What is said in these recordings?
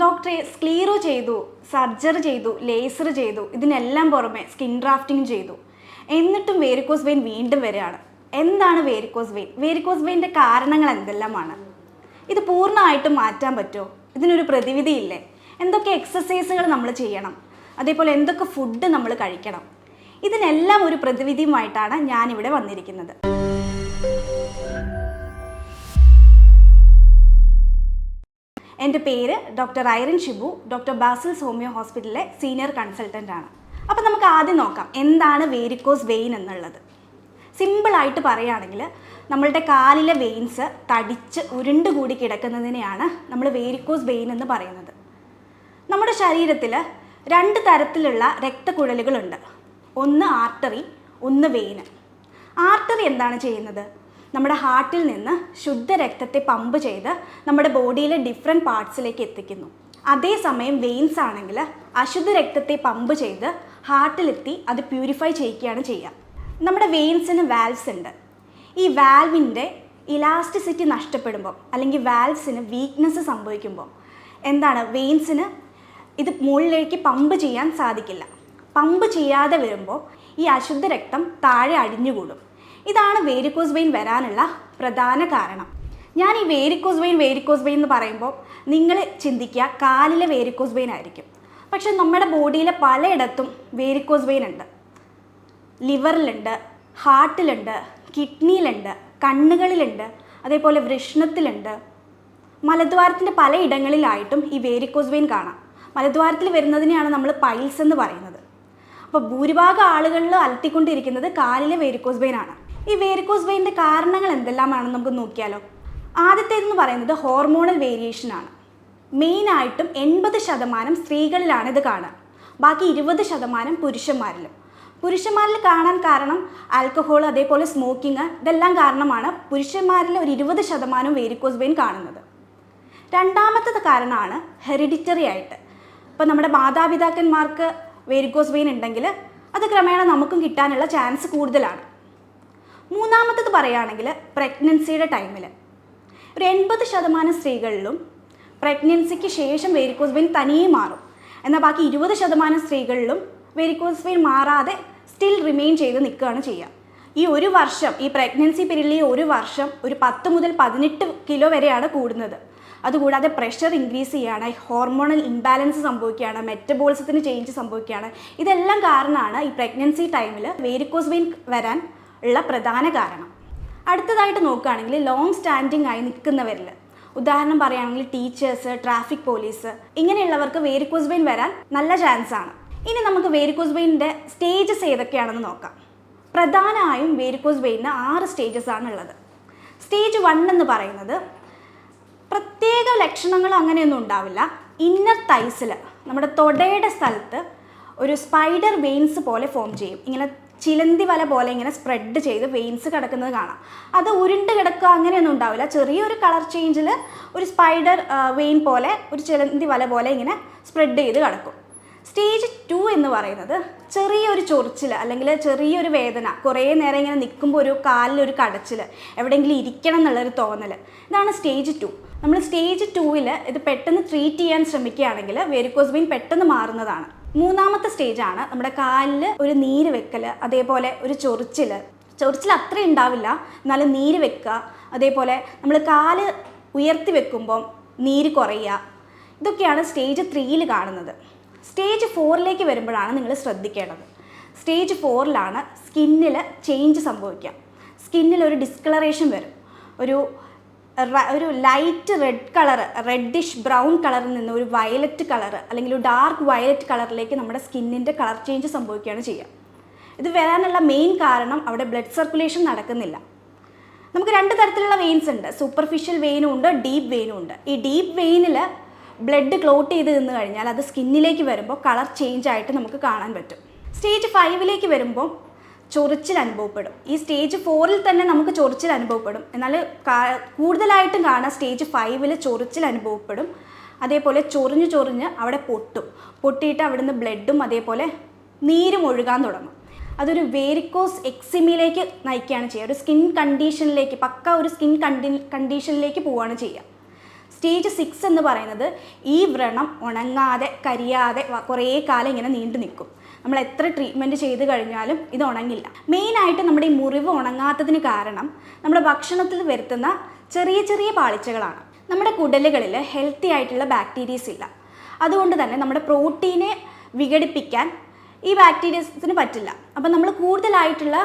ഡോക്ടറെ സ്ക്ലീറോ ചെയ്തു സർജറി ചെയ്തു ലേസർ ചെയ്തു ഇതിനെല്ലാം പുറമെ സ്കിൻ ഡ്രാഫ്റ്റിംഗ് ചെയ്തു. എന്നിട്ടും വേരിക്കോസ് വെയിൻ വീണ്ടും വരികയാണ്. എന്താണ് വേരിക്കോസ് വെയിൻ വേരിക്കോസ് വെയിന്റെ കാരണങ്ങൾ എന്തെല്ലാമാണ്? ഇത് പൂർണമായിട്ടും മാറ്റാൻ പറ്റുമോ? ഇതിനൊരു പ്രതിവിധി പ്രതിവിധിയില്ലേ എന്തൊക്കെ എക്സസൈസുകൾ നമ്മൾ ചെയ്യണം? അതേപോലെ എന്തൊക്കെ ഫുഡ് നമ്മൾ കഴിക്കണം? ഇതിനെല്ലാം ഒരു പ്രതിവിധിയുമായിട്ടാണ് ഞാനിവിടെ വന്നിരിക്കുന്നത്. എന്റെ പേര് doctor Irin Shibu doctor Basil's homeo ഹോസ്പിറ്റലിലെ സീനിയർ കൺസൾട്ടന്റ് ആണ്. അപ്പോൾ നമുക്ക് ആദ്യം നോക്കാം എന്താണ് വേരിക്കോസ് വെയിൻ എന്നുള്ളത്? സിമ്പിളായിട്ട് പറയുകയാണെങ്കിൽ നമ്മളുടെ കാലിലെ വെയിൻസ് തടിച്ച് ഉരുണ്ടുകൂടി കിടക്കുന്നതിനെയാണ് നമ്മൾ വേരിക്കോസ് വെയിൻ എന്ന് പറയുന്നത്. നമ്മുടെ ശരീരത്തിൽ രണ്ട് തരത്തിലുള്ള രക്തക്കുഴലുകളുണ്ട്. ഒന്ന് ആർട്ടറി ഒന്ന് വെയിൻ. ആർട്ടറി എന്താണ് ചെയ്യുന്നത്? നമ്മുടെ ഹാർട്ടിൽ നിന്ന് ശുദ്ധ രക്തത്തെ പമ്പ് ചെയ്ത് നമ്മുടെ ബോഡിയിലെ ഡിഫറെന്റ് പാർട്സിലേക്ക് എത്തിക്കുന്നു. അതേസമയം വെയിൻസ് ആണെങ്കിൽ അശുദ്ധ രക്തത്തെ പമ്പ് ചെയ്ത് ഹാർട്ടിലെത്തി അത് പ്യൂരിഫൈ ചെയ്യുകയാണ് ചെയ്യുക. നമ്മുടെ വെയിൻസിന് വാൽവ്സ് ഉണ്ട്. ഈ വാൽവിന്റെ ഇലാസ്റ്റിസിറ്റി നഷ്ടപ്പെടുമ്പോൾ അല്ലെങ്കിൽ വാൽവ്സിന് വീക്ക്നെസ് സംഭവിക്കുമ്പോൾ എന്താണ്? വെയിൻസിന് ഇത് മുകളിലേക്ക് പമ്പ് ചെയ്യാൻ സാധിക്കില്ല. പമ്പ് ചെയ്യാതെ വരുമ്പോൾ ഈ അശുദ്ധ രക്തം താഴെ അടിഞ്ഞുകൂടും. ഇതാണ് വേരിക്കോസ് വെയിൻ വരാനുള്ള പ്രധാന കാരണം. ഞാൻ ഈ വേരിക്കോസ് വെയിൻ വേരിക്കോസ് വെയിൻ എന്ന് പറയുമ്പോൾ നിങ്ങൾ ചിന്തിക്കുക കാലിലെ വേരിക്കോസ് വെയിൻ ആയിരിക്കും. പക്ഷെ നമ്മുടെ ബോഡിയിലെ പലയിടത്തും വേരിക്കോസ് വെയിൻ ഉണ്ട്. ലിവറിലുണ്ട് ഹാർട്ടിലുണ്ട് കിഡ്നിയിലുണ്ട് കണ്ണുകളിലുണ്ട് അതേപോലെ വൃഷ്ണത്തിലുണ്ട്. മലദ്വാരത്തിന്റെ പലയിടങ്ങളിലായിട്ടും ഈ വേരിക്കോസ് വെയിൻ കാണാം. മലദ്വാരത്തിൽ വരുന്നതിനെയാണ് നമ്മൾ പൈൽസ് എന്ന് പറയുന്നത്. അപ്പോൾ ഭൂരിഭാഗം ആളുകളിൽ അലട്ടിക്കൊണ്ടിരിക്കുന്നത് കാലിലെ വേരിക്കോസ് വെയിൻ ആണ്. ഈ വേരിക്കോസ് വെയിന്റെ കാരണങ്ങൾ എന്തെല്ലാമാണെന്ന് നമുക്ക് നോക്കിയാലോ? ആദ്യത്തേതെന്ന് പറയുന്നത് ഹോർമോണൽ വേരിയേഷനാണ് മെയിനായിട്ടും എൺപത് ശതമാനം സ്ത്രീകളിലാണ് ഇത് കാണുക. ബാക്കി ഇരുപത് ശതമാനം പുരുഷന്മാരിലും. പുരുഷന്മാരിൽ കാണാൻ കാരണം ആൽക്കഹോൾ അതേപോലെ സ്മോക്കിങ് ഇതെല്ലാം കാരണമാണ് പുരുഷന്മാരിൽ ഒരു ഇരുപത് ശതമാനം വേരിക്കോസ് വെയിൻ കാണുന്നത്. രണ്ടാമത്തത് കാരണമാണ് ഹെറിഡിറ്ററി ആയിട്ട്. ഇപ്പോൾ നമ്മുടെ മാതാപിതാക്കന്മാർക്ക് വേരിക്കോസ് വെയിൻ ഉണ്ടെങ്കിൽ അത് ക്രമേണ നമുക്കും കിട്ടാനുള്ള ചാൻസ് കൂടുതലാണ്. മൂന്നാമത്തത് പറയുകയാണെങ്കിൽ പ്രഗ്നൻസിയുടെ ടൈമിൽ ഒരു എൺപത് ശതമാനം സ്ത്രീകളിലും പ്രഗ്നൻസിക്ക് ശേഷം വെരിക്കോസ് വെയിൻ തനിയെ മാറും. എന്നാൽ ബാക്കി ഇരുപത് ശതമാനം സ്ത്രീകളിലും വെരിക്കോസ് വെയിൻ മാറാതെ സ്റ്റിൽ റിമെയിൻ ചെയ്ത് നിൽക്കുകയാണ് ചെയ്യുക. ഈ ഒരു വർഷം ഈ പ്രഗ്നൻസി പിരീഡിൽ ഈ ഒരു വർഷം ഒരു പത്ത് മുതൽ പതിനെട്ട് കിലോ വരെയാണ് കൂടുന്നത്. അതുകൂടാതെ പ്രഷർ ഇൻക്രീസ് ചെയ്യുകയാണ് ഹോർമോണൽ ഇംബാലൻസ് സംഭവിക്കുകയാണ് മെറ്റബോളിസത്തിന് ചേഞ്ച് സംഭവിക്കുകയാണ്. ഇതെല്ലാം കാരണമാണ് ഈ പ്രഗ്നൻസി ടൈമിൽ വേരിക്കോസ് വെയിൻ വരാൻ ഉള്ള പ്രധാന കാരണം. അടുത്തതായിട്ട് നോക്കുകയാണെങ്കിൽ ലോങ് സ്റ്റാൻഡിങ് ആയി നിൽക്കുന്നവരിൽ. ഉദാഹരണം പറയുകയാണെങ്കിൽ ടീച്ചേഴ്സ് ട്രാഫിക് പോലീസ് ഇങ്ങനെയുള്ളവർക്ക് വേരിക്കോസ് വെയിൻ വരാൻ നല്ല ചാൻസ് ആണ്. ഇനി നമുക്ക് വേരിക്കോസ് വെയിന്റെ സ്റ്റേജസ് ഏതൊക്കെയാണെന്ന് നോക്കാം. പ്രധാനമായും വേരിക്കോസ് വെയിന് ആറ് സ്റ്റേജസ് ആണ് ഉള്ളത് സ്റ്റേജ് വൺ എന്ന് പറയുന്നത് പ്രത്യേക ലക്ഷണങ്ങൾ അങ്ങനെയൊന്നും ഉണ്ടാവില്ല. ഇന്നർ തൈസിൽ നമ്മുടെ തൊടയുടെ സ്ഥലത്ത് ഒരു സ്പൈഡർ വെയിൻസ് പോലെ ഫോം ചെയ്യും. ഇങ്ങനെ ചിലന്തി വല പോലെ ഇങ്ങനെ സ്പ്രെഡ് ചെയ്ത് വെയിൻസ് കിടക്കുന്നത് കാണാം. അത് ഉരുണ്ട് കിടക്കുക അങ്ങനെയൊന്നും ഉണ്ടാവില്ല. ചെറിയൊരു കളർ ചേഞ്ചിൽ ഒരു സ്പൈഡർ വെയിൻ പോലെ ഒരു ചിലന്തി വല പോലെ ഇങ്ങനെ സ്പ്രെഡ് ചെയ്ത് കിടക്കും. സ്റ്റേജ് ടു എന്ന് പറയുന്നത് ചെറിയൊരു ചൊറിച്ചിൽ അല്ലെങ്കിൽ ചെറിയൊരു വേദന കുറേ നേരം ഇങ്ങനെ നിൽക്കുമ്പോൾ ഒരു കാലിലൊരു കടച്ചിൽ എവിടെയെങ്കിലും ഇരിക്കണം എന്നുള്ളൊരു തോന്നൽ ഇതാണ് സ്റ്റേജ് ടു നമ്മൾ സ്റ്റേജ് ടൂവിൽ ഇത് പെട്ടെന്ന് ട്രീറ്റ് ചെയ്യാൻ ശ്രമിക്കുകയാണെങ്കിൽ വെരിക്കോസ് വെയിൻ പെട്ടെന്ന് മാറുന്നതാണ്. മൂന്നാമത്തെ സ്റ്റേജാണ് നമ്മുടെ കാലിൽ ഒരു നീര് വെക്കൽ അതേപോലെ ഒരു ചൊറിച്ചിൽ ചൊറിച്ചിൽ അത്ര ഉണ്ടാവില്ല. എന്നാലും നീര് വെക്കുക അതേപോലെ നമ്മൾ കാൽ ഉയർത്തി വെക്കുമ്പം നീര് കുറയുക. ഇതൊക്കെയാണ് സ്റ്റേജ് ത്രീയിൽ കാണുന്നത്. സ്റ്റേജ് ഫോറിലേക്ക് വരുമ്പോഴാണ് നിങ്ങൾ ശ്രദ്ധിക്കേണ്ടത്. സ്റ്റേജ് ഫോറിലാണ് സ്കിന്നിൽ ചേഞ്ച് സംഭവിക്കുക. സ്കിന്നിൽ ഒരു ഡിസ്കളറേഷൻ വരും. ഒരു ഒരു light red colour reddish brown കളറിൽ നിന്ന് ഒരു വയലറ്റ് കളർ അല്ലെങ്കിൽ ഒരു ഡാർക്ക് വയലറ്റ് കളറിലേക്ക് നമ്മുടെ സ്കിന്നിന്റെ കളർ ചേഞ്ച് സംഭവിക്കുകയാണ് ചെയ്യുക. ഇത് വരാനുള്ള മെയിൻ കാരണം അവിടെ ബ്ലഡ് സർക്കുലേഷൻ നടക്കുന്നില്ല. നമുക്ക് രണ്ട് തരത്തിലുള്ള വെയിൻസ് ഉണ്ട്. സൂപ്പർഫിഷ്യൽ വെയിനും ഉണ്ട് ഡീപ്പ് വെയിനും ഉണ്ട്. ഈ ഡീപ്പ് വെയിനിൽ ബ്ലഡ് ക്ലോട്ട് ചെയ്ത് നിന്ന് കഴിഞ്ഞാൽ അത് സ്കിന്നിലേക്ക് വരുമ്പോൾ കളർ ചേഞ്ച് ആയിട്ട് നമുക്ക് കാണാൻ പറ്റും. സ്റ്റേജ് ഫൈവിലേക്ക് വരുമ്പോൾ ചൊറിച്ചിൽ അനുഭവപ്പെടും. ഈ സ്റ്റേജ് ഫോറിൽ തന്നെ നമുക്ക് ചൊറിച്ചിൽ അനുഭവപ്പെടും. എന്നാൽ കൂടുതലായിട്ടും കാണാം സ്റ്റേജ് ഫൈവിൽ ചൊറിച്ചിൽ അനുഭവപ്പെടും. അതേപോലെ ചൊറിഞ്ഞ് ചൊറിഞ്ഞ് അവിടെ പൊട്ടും. പൊട്ടിയിട്ട് അവിടുന്ന് ബ്ലഡും അതേപോലെ നീരും ഒഴുകാൻ തുടങ്ങും. അതൊരു വേരിക്കോസ് എക്സിമിലേക്ക് നയിക്കുകയാണ് ചെയ്യുക. ഒരു സ്കിൻ കണ്ടീഷനിലേക്ക് പക്ക ഒരു സ്കിൻ കണ്ടി കണ്ടീഷനിലേക്ക് പോവുകയാണ് ചെയ്യുക. സ്റ്റേജ് സിക്സ് എന്ന് പറയുന്നത് ഈ വ്രണം ഉണങ്ങാതെ കരിയാതെ കുറേ കാലം ഇങ്ങനെ നീണ്ടു നിൽക്കും നമ്മൾ എത്ര ട്രീറ്റ്മെന്റ് ചെയ്ത് കഴിഞ്ഞാലും ഇത് ഉണങ്ങില്ല. മെയിനായിട്ട് നമ്മുടെ ഈ മുറിവ് ഉണങ്ങാത്തതിന് കാരണം നമ്മുടെ ഭക്ഷണത്തിൽ വരുത്തുന്ന ചെറിയ ചെറിയ പാളിച്ചകളാണ്. നമ്മുടെ കുടലുകളിൽ ഹെൽത്തി ആയിട്ടുള്ള ബാക്ടീരിയസ് ഇല്ല. അതുകൊണ്ട് തന്നെ നമ്മുടെ പ്രോട്ടീനെ വിഘടിപ്പിക്കാൻ ഈ ബാക്ടീരിയസിന് പറ്റില്ല. അപ്പം നമ്മൾ കൂടുതലായിട്ടുള്ള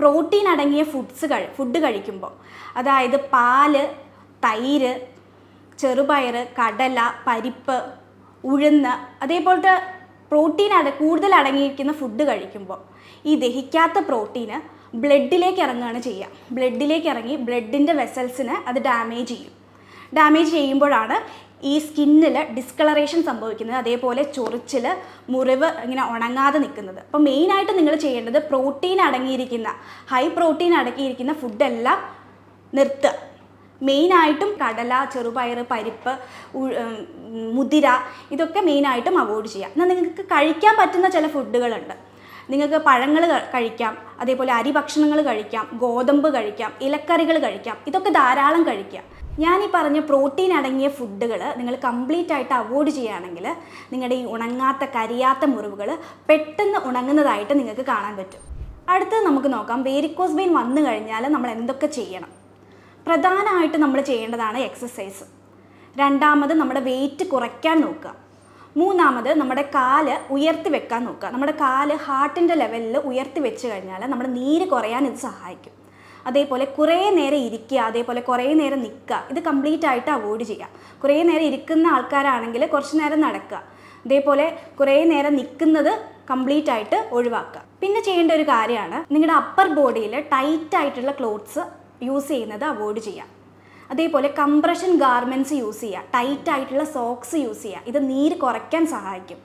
പ്രോട്ടീൻ അടങ്ങിയ ഫുഡ്സ് കഴി ഫുഡ് കഴിക്കുമ്പോൾ അതായത് പാൽ തൈര് ചെറുപയർ കടല പരിപ്പ് ഉഴുന്ന് അതേപോലത്തെ പ്രോട്ടീൻ അട കൂടുതൽ അടങ്ങിയിരിക്കുന്ന ഫുഡ് കഴിക്കുമ്പോൾ ഈ ദഹിക്കാത്ത പ്രോട്ടീന് ബ്ലഡിലേക്ക് ഇറങ്ങുകയാണ് ചെയ്യുക. ബ്ലഡിലേക്ക് ഇറങ്ങി ബ്ലഡിന്റെ വെസൽസിനെ അത് ഡാമേജ് ചെയ്യും. ഡാമേജ് ചെയ്യുമ്പോഴാണ് ഈ സ്കിന്നിൽ ഡിസ്കളറേഷൻ സംഭവിക്കുന്നത്. അതേപോലെ ചൊറിച്ചിൽ മുറിവ് ഇങ്ങനെ ഉണങ്ങാതെ നിൽക്കുന്നത്. അപ്പോൾ മെയിനായിട്ട് നിങ്ങൾ ചെയ്യേണ്ടത് പ്രോട്ടീൻ അടങ്ങിയിരിക്കുന്ന ഹൈ പ്രോട്ടീൻ അടങ്ങിയിരിക്കുന്ന ഫുഡെല്ലാം നിർത്തുക. മെയിനായിട്ടും കടല ചെറുപയർ പരിപ്പ് മുതിര ഇതൊക്കെ മെയിനായിട്ടും അവോയ്ഡ് ചെയ്യുക എന്നാൽ നിങ്ങൾക്ക് കഴിക്കാൻ പറ്റുന്ന ചില ഫുഡുകളുണ്ട്. നിങ്ങൾക്ക് പഴങ്ങൾ കഴിക്കാം അതേപോലെ അരി ഭക്ഷണങ്ങൾ കഴിക്കാം ഗോതമ്പ് കഴിക്കാം ഇലക്കറികൾ കഴിക്കാം ഇതൊക്കെ ധാരാളം കഴിക്കാം. ഞാൻ ഈ പറഞ്ഞ പ്രോട്ടീൻ അടങ്ങിയ ഫുഡുകൾ നിങ്ങൾ കംപ്ലീറ്റ് ആയിട്ട് അവോയ്ഡ് ചെയ്യുകയാണെങ്കിൽ നിങ്ങളുടെ ഈ ഉണങ്ങാത്ത കരിയാത്ത മുറിവുകൾ പെട്ടെന്ന് ഉണങ്ങുന്നതായിട്ട് നിങ്ങൾക്ക് കാണാൻ പറ്റും. അടുത്തത് നമുക്ക് നോക്കാം. വേരിക്കോസ് വെയിൻ വന്നു കഴിഞ്ഞാൽ നമ്മൾ എന്തൊക്കെ ചെയ്യണം? പ്രധാനമായിട്ട് നമ്മൾ ചെയ്യേണ്ടതാണ് എക്സസൈസ് രണ്ടാമത് നമ്മുടെ വെയിറ്റ് കുറയ്ക്കാൻ നോക്കുക. മൂന്നാമത് നമ്മുടെ കാൽ ഉയർത്തി വെക്കാൻ നോക്കുക. നമ്മുടെ കാൽ ഹാർട്ടിന്റെ ലെവലിൽ ഉയർത്തി വെച്ച് കഴിഞ്ഞാൽ നമ്മുടെ നീര് കുറയാൻ ഇത് സഹായിക്കും. അതേപോലെ കുറേ നേരം ഇരിക്കുക അതേപോലെ കുറേ നേരം നിൽക്കുക. ഇത് കംപ്ലീറ്റ് ആയിട്ട് അവോയ്ഡ് ചെയ്യുക. കുറേ നേരം ഇരിക്കുന്ന ആൾക്കാരാണെങ്കിൽ കുറച്ച് നേരം നടക്കുക. അതേപോലെ കുറേ നേരം നിൽക്കുന്നത് കംപ്ലീറ്റ് ആയിട്ട് ഒഴിവാക്കുക. പിന്നെ ചെയ്യേണ്ട ഒരു കാര്യമാണ് നിങ്ങളുടെ അപ്പർ ബോഡിയിൽ ടൈറ്റ് ആയിട്ടുള്ള ക്ലോത്ത്സ് യൂസ് ചെയ്യുന്നത് അവോയ്ഡ് ചെയ്യുക. അതേപോലെ കംപ്രഷൻ ഗാർമെന്റ്സ് യൂസ് ചെയ്യുക. ടൈറ്റ് ആയിട്ടുള്ള സോക്സ് യൂസ് ചെയ്യുക. ഇത് നീര് കുറയ്ക്കാൻ സഹായിക്കും.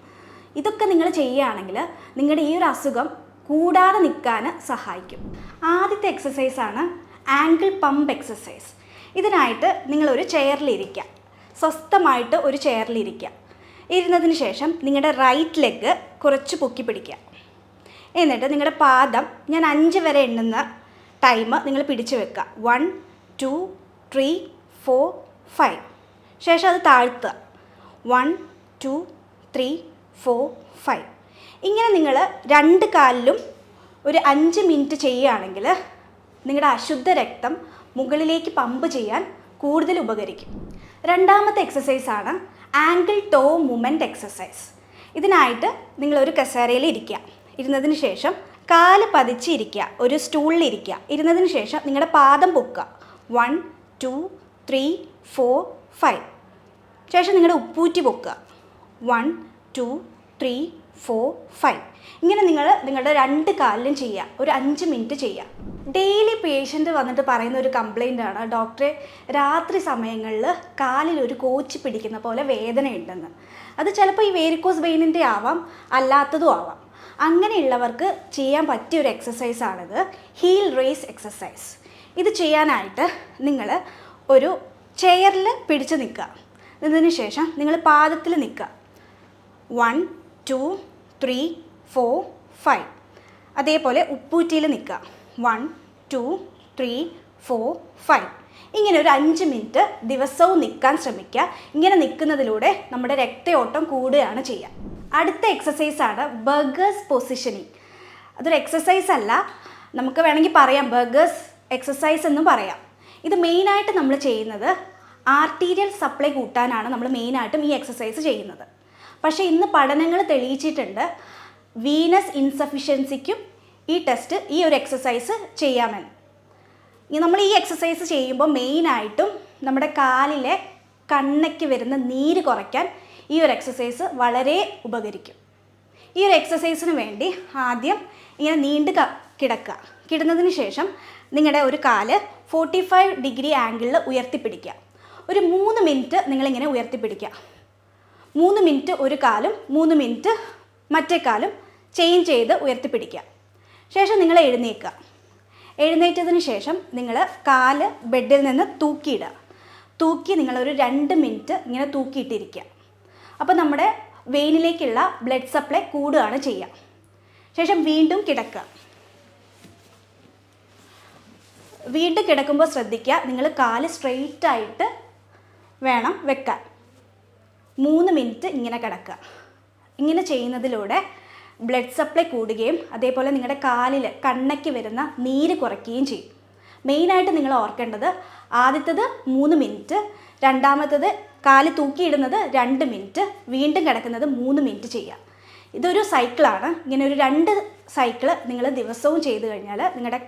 ഇതൊക്കെ നിങ്ങൾ ചെയ്യുകയാണെങ്കിൽ നിങ്ങളുടെ ഈ ഒരു അസുഖം കൂടാതെ നിൽക്കാൻ സഹായിക്കും. ആദ്യത്തെ എക്സസൈസാണ് ആങ്കിൾ പമ്പ് എക്സസൈസ് ഇതിനായിട്ട് നിങ്ങളൊരു ചെയറിലിരിക്കുക സ്വസ്ഥമായിട്ട് ഒരു ചെയറിലിരിക്കുക ഇരുന്നതിന് ശേഷം നിങ്ങളുടെ റൈറ്റ് ലെഗ് കുറച്ച് പൊക്കി പിടിക്കുക. എന്നിട്ട് നിങ്ങളുടെ പാദം ഞാൻ അഞ്ച് വരെ എണ്ണുന്ന ടൈം നിങ്ങൾ പിടിച്ചു വെക്കുക. One two three four five ശേഷം അത് താഴ്ത്തുക. One two three four five ഇങ്ങനെ നിങ്ങൾ രണ്ട് കാലിലും ഒരു അഞ്ച് മിനിറ്റ് ചെയ്യുകയാണെങ്കിൽ നിങ്ങളുടെ അശുദ്ധ രക്തം മുകളിലേക്ക് പമ്പ് ചെയ്യാൻ കൂടുതൽ ഉപകരിക്കും. രണ്ടാമത്തെ എക്സസൈസാണ് ആങ്കിൾ ടോ മൂമെന്റ് എക്സസൈസ് ഇതിനായിട്ട് നിങ്ങളൊരു കസേരയിൽ ഇരിക്കുക. ഇരുന്നതിന് ശേഷം കാൽ പതിച്ചിരിക്കുക ഒരു സ്റ്റൂളിലിരിക്കുക. ഇരുന്നതിന് ശേഷം നിങ്ങളുടെ പാദം പൊക്കുക. One two three four five ശേഷം നിങ്ങളുടെ ഉപ്പൂറ്റി പൊക്കുക. One two three four five ഇങ്ങനെ നിങ്ങൾ നിങ്ങളുടെ രണ്ട് കാലിലും ചെയ്യുക. ഒരു അഞ്ച് മിനിറ്റ് ചെയ്യുക. ഡെയിലി പേഷ്യന്റ് വന്നിട്ട് പറയുന്ന ഒരു കംപ്ലൈന്റ് ആണ്. ഡോക്ടറെ രാത്രി സമയങ്ങളിൽ കാലിൽ ഒരു കോച്ചി പിടിക്കുന്ന പോലെ വേദനയുണ്ടെന്ന്. അത് ചിലപ്പോൾ ഈ വേരിക്കോസ് വെയിനിന്റെ ആവാം അല്ലാത്തതും ആവാം. അങ്ങനെയുള്ളവർക്ക് ചെയ്യാൻ പറ്റിയ ഒരു എക്സസൈസാണിത് ഹീൽ റേസ് എക്സസൈസ് ഇത് ചെയ്യാനായിട്ട് നിങ്ങൾ ഒരു ചെയറിൽ പിടിച്ച് നിൽക്കുക. നിന്നതിന് ശേഷം നിങ്ങൾ പാദത്തിൽ നിൽക്കുക. One two three four five അതേപോലെ ഉപ്പൂറ്റിയിൽ നിൽക്കുക. One two three four five ഇങ്ങനെ ഒരു അഞ്ച് മിനിറ്റ് ദിവസവും നിൽക്കാൻ ശ്രമിക്കുക. ഇങ്ങനെ നിൽക്കുന്നതിലൂടെ നമ്മുടെ രക്തയോട്ടം കൂടുകയാണ് ചെയ്യുക. അടുത്ത എക്സസൈസാണ് ബർഗേഴ്സ് പൊസിഷനിങ് അതൊരു എക്സസൈസ് അല്ല. നമുക്ക് വേണമെങ്കിൽ പറയാം ബർഗേഴ്സ് എക്സസൈസ് എന്നും പറയാം. ഇത് മെയിനായിട്ട് നമ്മൾ ചെയ്യുന്നത് ആർട്ടീരിയൽ സപ്ലൈ കൂട്ടാനാണ് നമ്മൾ മെയിനായിട്ടും ഈ എക്സസൈസ് ചെയ്യുന്നത്. പക്ഷേ ഇന്ന് പഠനങ്ങൾ തെളിയിച്ചിട്ടുണ്ട് വീനസ് ഇൻസഫിഷ്യൻസിക്കും ഈ ടെസ്റ്റ് ഈ ഒരു എക്സസൈസ് ചെയ്യാമെന്ന്. നമ്മൾ ഈ എക്സസൈസ് ചെയ്യുമ്പോൾ മെയിനായിട്ടും നമ്മുടെ കാലിലെ കണ്ണയ്ക്ക് വരുന്ന നീര് കുറയ്ക്കാൻ ഈ ഒരു എക്സസൈസ് വളരെ ഉപകരിക്കും. ഈ ഒരു എക്സസൈസിന് വേണ്ടി ആദ്യം ഇങ്ങനെ നീണ്ട് കിടക്കുക കിടന്നതിന് ശേഷം നിങ്ങളുടെ ഒരു കാൽ ഫോർട്ടി ഫൈവ് ഡിഗ്രി ആംഗിളിൽ ഉയർത്തിപ്പിടിക്കുക ഒരു മൂന്ന് മിനിറ്റ് നിങ്ങളിങ്ങനെ ഉയർത്തിപ്പിടിക്കുക മൂന്ന് മിനിറ്റ് ഒരു കാലും മൂന്ന് മിനിറ്റ് മറ്റേ കാലും ചേഞ്ച് ചെയ്ത് ഉയർത്തിപ്പിടിക്കുക ശേഷം നിങ്ങൾ എഴുന്നേൽക്കുക എഴുന്നേറ്റതിന് ശേഷം നിങ്ങൾ കാൽ ബെഡിൽ നിന്ന് തൂക്കിയിടുക തൂക്കി നിങ്ങളൊരു രണ്ട് മിനിറ്റ് ഇങ്ങനെ തൂക്കിയിട്ടിരിക്കുക അപ്പോൾ നമ്മുടെ വെയിനിലേക്കുള്ള ബ്ലഡ് സപ്ലൈ കൂടുകയാണ് ചെയ്യുക. ശേഷം വീണ്ടും കിടക്കുക. വീണ്ടും കിടക്കുമ്പോൾ ശ്രദ്ധിക്കുക. നിങ്ങൾ കാൽ സ്ട്രെയിറ്റ് ആയിട്ട് വേണം വെക്കാൻ. മൂന്ന് മിനിറ്റ് ഇങ്ങനെ കിടക്കുക. ഇങ്ങനെ ചെയ്യുന്നതിലൂടെ ബ്ലഡ് സപ്ലൈ കൂടുകയും അതേപോലെ നിങ്ങളുടെ കാലിൽ കണ്ണയ്ക്ക് വരുന്ന നീര് കുറയ്ക്കുകയും ചെയ്യും. മെയിനായിട്ട് നിങ്ങൾ ഓർക്കേണ്ടത് ആദ്യത്തത് മൂന്ന് മിനിറ്റ് രണ്ടാമത്തത് കാൽ തൂക്കിയിടുന്നത് രണ്ട് മിനിറ്റ് വീണ്ടും കിടക്കുന്നത് മൂന്ന് മിനിറ്റ് ചെയ്യുക ഇതൊരു സൈക്കിളാണ് ഇങ്ങനെ ഒരു രണ്ട് സൈക്കിൾ നിങ്ങൾ ദിവസവും ചെയ്തു കഴിഞ്ഞാൽ നിങ്ങളുടെ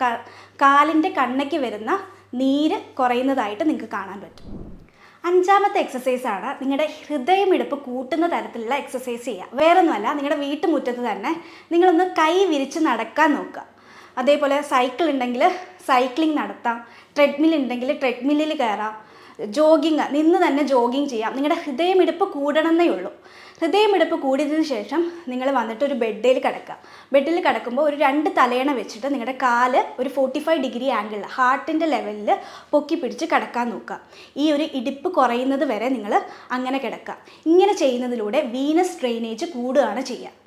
കാലിന്റെ കണ്ണയ്ക്ക് വരുന്ന നീര് കുറയുന്നതായിട്ട് നിങ്ങൾക്ക് കാണാൻ പറ്റും. അഞ്ചാമത്തെ എക്സസൈസാണ് നിങ്ങളുടെ ഹൃദയമിടിപ്പ് കൂട്ടുന്ന തരത്തിലുള്ള എക്സസൈസ് ചെയ്യുക. വേറൊന്നുമല്ല നിങ്ങളുടെ വീട്ടുമുറ്റത്ത് തന്നെ നിങ്ങളൊന്ന് കൈ വിരിച്ച് നടക്കാൻ നോക്കുക. അതേപോലെ സൈക്കിൾ ഉണ്ടെങ്കിൽ സൈക്ലിംഗ് നടത്താം. ട്രെഡ്മിൽ ഉണ്ടെങ്കിൽ ട്രെഡ്മില്ലിൽ കയറാം. ജോഗിങ് നിന്ന് തന്നെ ജോഗിങ് ചെയ്യാം. നിങ്ങളുടെ ഹൃദയമിടിപ്പ് കൂടണമെന്നേ ഉള്ളൂ. ഹൃദയമിടിപ്പ് കൂടിയതിന് ശേഷം നിങ്ങൾ വന്നിട്ട് ഒരു ബെഡിൽ കിടക്കുക. ബെഡിൽ കിടക്കുമ്പോൾ ഒരു രണ്ട് തലയണ വെച്ചിട്ട് നിങ്ങളുടെ കാൽ ഒരു ഫോർട്ടി ഫൈവ് ഡിഗ്രി ആംഗിളിൽ ഹാർട്ടിന്റെ ലെവലിൽ പൊക്കി പിടിച്ച് കിടക്കാൻ നോക്കുക. ഈ ഒരു ഇടിപ്പ് കുറയുന്നത് വരെ നിങ്ങൾ അങ്ങനെ കിടക്കുക. ഇങ്ങനെ ചെയ്യുന്നതിലൂടെ വീനസ് ഡ്രെയിനേജ് കൂടുകയാണ് ചെയ്യുക.